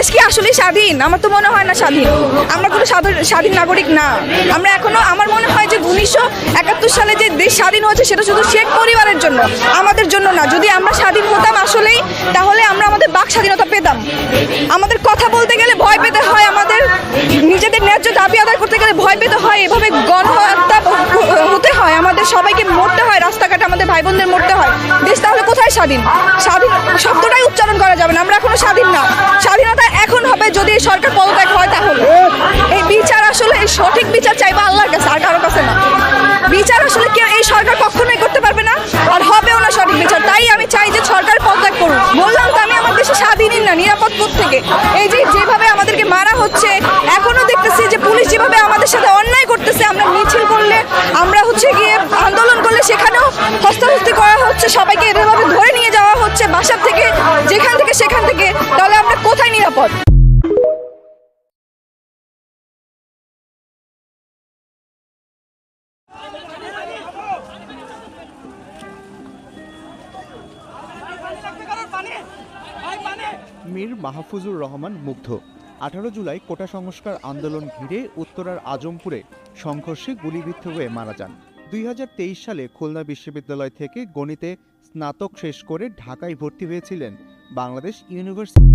আসলেই স্বাধীন? আমার তো মনে হয় না স্বাধীন। আমরা কোনো স্বাধীন নাগরিক না। আমরা এখনও, আমার মনে হয় যে উনিশশো একাত্তর সালে যে দেশ স্বাধীন হয়েছে, সেটা শুধু শেখ পরিবারের জন্য, আমাদের জন্য না। যদি আমরা স্বাধীন হতাম আসলেই, তাহলে আমরা আমাদের বাক স্বাধীনতা পেতাম। আমাদের কথা বলতে গেলে ভয় পেতে হয়, আমাদের নিজেদের ন্যায্য দাবি আদায় করতে গেলে ভয় পেতে হয়, এভাবে গণহত্যা হতে হয়, আমাদের সবাইকে মরতে হয়, রাস্তাঘাটে আমাদের ভাই বোনদের মরতে হয়। দেশ তাহলে কোথায় স্বাধীন? স্বাধীন শব্দটাই উচ্চারণ করা যাবে না। আমরা এখনও স্বাধীন না। না থেকে। এই যে যেভাবে আমাদেরকে মারা হচ্ছে, এখনও দেখতেছি যে পুলিশ যেভাবে আমাদের সাথে অন্যায় করতেছে, আমরা মিছিল করলে, আমরা হচ্ছে গিয়ে আন্দোলন করলে সেখানেও হস্তাহস্তি করা হচ্ছে, সবাইকে এভাবে ধরে নিয়ে যাওয়া হচ্ছে বাসার থেকে, যেখান থেকে সেখান থেকে, তাহলে আমরা কোথায় নিরাপদ? মীর মাহফুজুর রহমান মুগ্ধ। আঠারো জুলাই কোটা সংস্কার আন্দোলন ঘিরে উত্তরার আজমপুরে সংঘর্ষে গুলিবিদ্ধ হয়ে মারা যান। দুই হাজার তেইশ সালে খুলনা বিশ্ববিদ্যালয় থেকে গণিতে স্নাতক শেষ করে ঢাকায় ভর্তি হয়েছিলেন বাংলাদেশ ইউনিভার্সিটি।